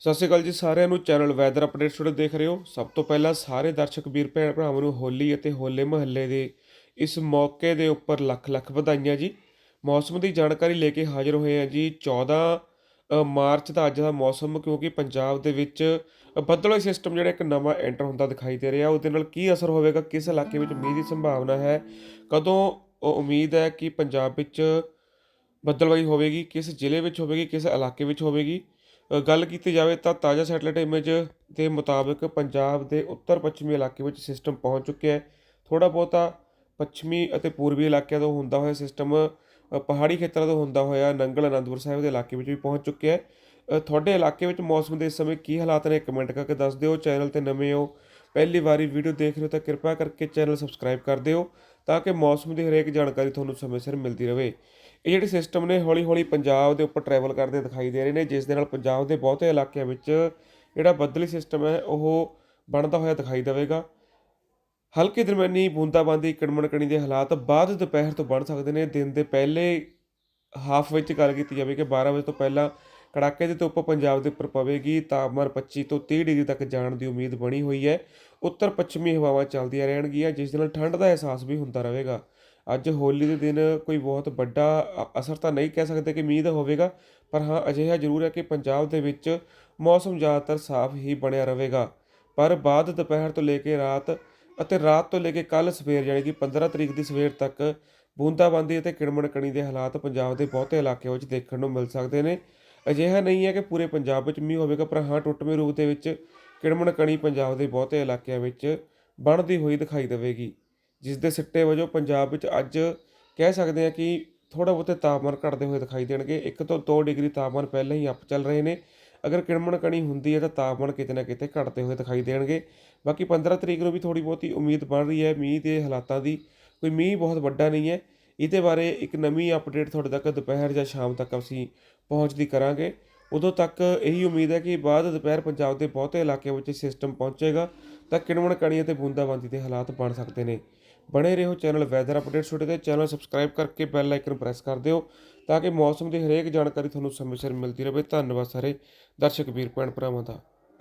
ਸਤਿ ਸ਼੍ਰੀ ਅਕਾਲ ਜੀ ਸਾਰਿਆਂ ਨੂੰ। ਚੈਨਲ ਵੈਦਰ ਅਪਡੇਟ ਸਟੂਡੀਓ ਦੇਖ ਰਹੇ ਹੋ। ਸਭ ਤੋਂ ਪਹਿਲਾਂ ਸਾਰੇ ਦਰਸ਼ਕ, ਵੀਰ ਭੈਣ ਭਰਾਵਾਂ ਨੂੰ ਹੋਲੀ ਅਤੇ ਹੋਲੇ ਮਹੱਲੇ ਦੇ ਇਸ ਮੌਕੇ ਦੇ ਉੱਪਰ ਲੱਖ ਲੱਖ ਵਧਾਈਆਂ ਜੀ। ਮੌਸਮ ਦੀ ਜਾਣਕਾਰੀ ਲੈ ਕੇ ਹਾਜ਼ਰ ਹੋਏ ਹਾਂ ਜੀ। 14 ਮਾਰਚ ਦਾ ਅੱਜ ਦਾ ਮੌਸਮ ਕਿਉਂਕਿ ਪੰਜਾਬ ਦੇ ਵਿੱਚ ਬੱਦਲਵਾਈ ਸਿਸਟਮ ਜਿਹੜਾ ਇੱਕ ਨਵਾਂ ਐਂਟਰ ਹੁੰਦਾ ਦਿਖਾਈ ਦੇ ਰਿਹਾ। ਉਹਦੇ ਨਾਲ ਕੀ ਅਸਰ ਹੋਵੇਗਾ, ਕਿਸ ਇਲਾਕੇ ਵਿੱਚ ਮੀਂਹ ਦੀ ਸੰਭਾਵਨਾ ਹੈ, ਕਦੋਂ ਉਮੀਦ ਹੈ ਕਿ ਪੰਜਾਬ ਵਿੱਚ ਬੱਦਲਵਾਈ ਹੋਵੇਗੀ, ਕਿਸ ਜ਼ਿਲ੍ਹੇ ਵਿੱਚ ਹੋਵੇਗੀ, ਕਿਸ ਇਲਾਕੇ ਵਿੱਚ ਹੋਵੇਗੀ। ਗੱਲ ਕੀਤੀ ਜਾਵੇ ਤਾਂ ਤਾਜ਼ਾ ਸੈਟਲਾਈਟ ਇਮੇਜ ਦੇ ਮੁਤਾਬਕ ਪੰਜਾਬ ਦੇ ਉੱਤਰ ਪੱਛਮੀ ਇਲਾਕੇ ਵਿੱਚ ਸਿਸਟਮ ਪਹੁੰਚ ਚੁੱਕਿਆ ਹੈ। ਥੋੜਾ ਬਹੁਤਾ ਪੱਛਮੀ ਅਤੇ ਪੂਰਬੀ ਇਲਾਕਿਆਂ ਤੋਂ ਹੁੰਦਾ ਹੋਇਆ ਸਿਸਟਮ ਪਹਾੜੀ ਖੇਤਰਾਂ ਤੋਂ ਹੁੰਦਾ ਹੋਇਆ ਨੰਗਲ ਅਨੰਦਪੁਰ ਸਾਹਿਬ ਦੇ ਇਲਾਕੇ ਵਿੱਚ ਵੀ ਪਹੁੰਚ ਚੁੱਕਿਆ ਹੈ। ਤੁਹਾਡੇ ਇਲਾਕੇ ਵਿੱਚ ਮੌਸਮ ਦੇ ਇਸ ਸਮੇਂ ਕੀ ਹਾਲਾਤ ਨੇ? ਕਮੈਂਟ ਕਰਕੇ ਦੱਸ ਦਿਓ। ਚੈਨਲ ਤੇ ਨਵੇਂ ਹੋ ਪਹਿਲੀ ਵਾਰੀ ਵੀਡੀਓ ਦੇਖ ਰਹੇ ਹੋ ਤਾਂ ਕਿਰਪਾ ਕਰਕੇ ਚੈਨਲ ਸਬਸਕ੍ਰਾਈਬ ਕਰ ਦਿਓ ਤਾਂ ਕਿ ਮੌਸਮ ਦੀ ਹਰੇਕ ਜਾਣਕਾਰੀ ਤੁਹਾਨੂੰ ਸਮੇਂ ਸਿਰ ਮਿਲਦੀ ਰਹੇ। ਇਹ ਜਿਹੜੇ ਸਿਸਟਮ ਨੇ ਹੌਲੀ ਹੌਲੀ ਪੰਜਾਬ ਦੇ ਉੱਪਰ ਟਰੈਵਲ ਕਰਦੇ ਦਿਖਾਈ ਦੇ ਰਹੇ ਨੇ, ਜਿਸ ਦੇ ਨਾਲ ਪੰਜਾਬ ਦੇ ਬਹੁਤੇ ਇਲਾਕਿਆਂ ਵਿੱਚ ਜਿਹੜਾ ਬੱਦਲੀ ਸਿਸਟਮ ਹੈ, ਉਹ ਬਣਦਾ ਹੋਇਆ ਦਿਖਾਈ ਦੇਵੇਗਾ। ਹਲਕੀ ਦਰਮਿਆਨੀ ਬੂੰਦਾਬਾਂਦੀ ਕਣਮਣਕਣੀ ਦੇ ਹਾਲਾਤ ਬਾਅਦ ਦੁਪਹਿਰ ਤੋਂ ਬਣ ਸਕਦੇ ਨੇ। ਦਿਨ ਦੇ ਪਹਿਲੇ ਹਾਫ ਵਿੱਚ ਗੱਲ ਕੀਤੀ ਜਾਵੇ ਕਿ 12 ਵਜੇ ਤੋਂ ਪਹਿਲਾਂ ਕੜਾਕੇ ਦੀ ਧੁੱਪ ਪੰਜਾਬ ਦੇ ਉੱਪਰ ਪਵੇਗੀ। ਤਾਪਮਾਨ 25 ਤੋਂ 30 ਡਿਗਰੀ ਤੱਕ ਜਾਣ ਦੀ ਉਮੀਦ ਬਣੀ ਹੋਈ ਹੈ। ਉੱਤਰ ਪੱਛਮੀ ਹਵਾਵਾਂ ਚੱਲਦੀਆਂ ਰਹਿਣਗੀਆਂ, ਜਿਸ ਨਾਲ ਠੰਡ ਦਾ ਅਹਿਸਾਸ ਵੀ ਹੁੰਦਾ ਰਹੇਗਾ। ਅੱਜ ਹੋਲੀ ਦੇ ਦਿਨ ਕੋਈ ਬਹੁਤ ਵੱਡਾ ਅ- ਅਸਰ ਤਾਂ ਨਹੀਂ ਕਹਿ ਸਕਦੇ ਕਿ ਮੀਂਹ ਦਾ ਹੋਵੇਗਾ, ਪਰ ਹਾਂ, ਅਜਿਹਾ ਜ਼ਰੂਰ ਹੈ ਕਿ ਪੰਜਾਬ ਦੇ ਵਿੱਚ ਮੌਸਮ ਜ਼ਿਆਦਾਤਰ ਸਾਫ਼ ਹੀ ਬਣਿਆ ਰਹੇਗਾ। ਪਰ ਬਾਅਦ ਦੁਪਹਿਰ ਤੋਂ ਲੈ ਕੇ ਰਾਤ ਅਤੇ ਰਾਤ ਤੋਂ ਲੈ ਕੇ ਕੱਲ ਸਵੇਰ, ਯਾਨੀ ਕਿ 15 ਤਰੀਕ ਦੀ ਸਵੇਰ ਤੱਕ ਬੂੰਦਾਬਾਂਦੀ ਅਤੇ ਕਿਣਮਣਕਣੀ ਦੇ ਹਾਲਾਤ ਪੰਜਾਬ ਦੇ ਬਹੁਤੇ ਇਲਾਕਿਆਂ ਵਿੱਚ ਦੇਖਣ ਨੂੰ ਮਿਲ ਸਕਦੇ ਨੇ। ਅਜਿਹਾ ਨਹੀਂ ਹੈ ਕਿ ਪੂਰੇ ਪੰਜਾਬ ਵਿੱਚ ਮੀਂਹ ਹੋਵੇਗਾ, ਪਰ ਹਾਂ, ਟੁੱਟਵੇਂ ਰੂਪ ਦੇ ਵਿੱਚ ਕਿਣਮਣ ਕਣੀ ਪੰਜਾਬ ਦੇ ਬਹੁਤੇ ਇਲਾਕਿਆਂ ਵਿੱਚ ਬਣਦੀ ਹੋਈ ਦਿਖਾਈ ਦੇਵੇਗੀ ਜਿਸ ਦੇ ਸਿੱਟੇ ਵਜੋਂ ਪੰਜਾਬ ਵਿੱਚ ਅੱਜ ਕਹਿ ਸਕਦੇ ਹਾਂ ਕਿ ਥੋੜਾ ਬਹੁਤੇ ਤਾਪਮਾਨ ਘਟਦੇ ਹੋਏ ਦਿਖਾਈ ਦੇਣਗੇ। 1 ਤੋਂ 2 ਡਿਗਰੀ ਤਾਪਮਾਨ ਪਹਿਲਾਂ ਹੀ ਅੱਪ ਚੱਲ ਰਹੇ ਨੇ। ਅਗਰ ਕਿਣਮਣ ਕਣੀ ਹੁੰਦੀ ਹੈ ਤਾਂ ਤਾਪਮਾਨ ਕਿਤੇ ਨਾ ਕਿਤੇ ਘਟਦੇ ਹੋਏ ਦਿਖਾਈ ਦੇਣਗੇ। ਬਾਕੀ 15 ਤਰੀਕ ਨੂੰ ਵੀ ਥੋੜੀ ਬਹੁਤੀ ਉਮੀਦ ਬਣ ਰਹੀ ਹੈ ਮੀਂਹ ਦੇ ਹਾਲਾਤਾਂ ਦੀ। ਕੋਈ ਮੀਂਹ ਬਹੁਤ ਵੱਡਾ ਨਹੀਂ ਹੈ। ਇਹਦੇ ਬਾਰੇ ਇੱਕ ਨਵੀਂ ਅਪਡੇਟ ਤੁਹਾਡੇ ਤੱਕ ਦੁਪਹਿਰ ਜਾਂ ਸ਼ਾਮ ਤੱਕ ਅਸੀਂ ਪਹੁੰਚਦੀ ਕਰਾਂਗੇ। ਉਦੋਂ ਤੱਕ ਇਹੀ ਉਮੀਦ ਹੈ ਕਿ ਬਾਅਦ ਦੁਪਹਿਰ ਪੰਜਾਬ ਦੇ ਬਹੁਤੇ ਇਲਾਕਿਆਂ ਵਿੱਚ ਸਿਸਟਮ ਪਹੁੰਚੇਗਾ ਤਾਂ ਕਿਣਵਣ ਕਣੀ ਅਤੇ ਬੂੰਦਾਬਾਂਦੀ ਦੇ ਹਾਲਾਤ ਬਣ ਸਕਦੇ ਨੇ। ਬਣੇ ਰਹੋ ਚੈਨਲ ਵੈਦਰ ਅਪਡੇਟ ਛੋਟੇ ਤੇ ਚੈਨਲ ਸਬਸਕ੍ਰਾਈਬ ਕਰਕੇ ਬੈਲ ਆਈਕਨ ਪ੍ਰੈਸ ਕਰ ਦਿਓ ਤਾਂ ਕਿ ਮੌਸਮ ਦੀ ਹਰੇਕ ਜਾਣਕਾਰੀ ਤੁਹਾਨੂੰ ਸਮੇਂ ਸਿਰ ਮਿਲਦੀ ਰਹੇ। ਧੰਨਵਾਦ ਸਾਰੇ ਦਰਸ਼ਕ, ਵੀਰ, ਭੈਣ ਭਰਾਵਾਂ ਦਾ।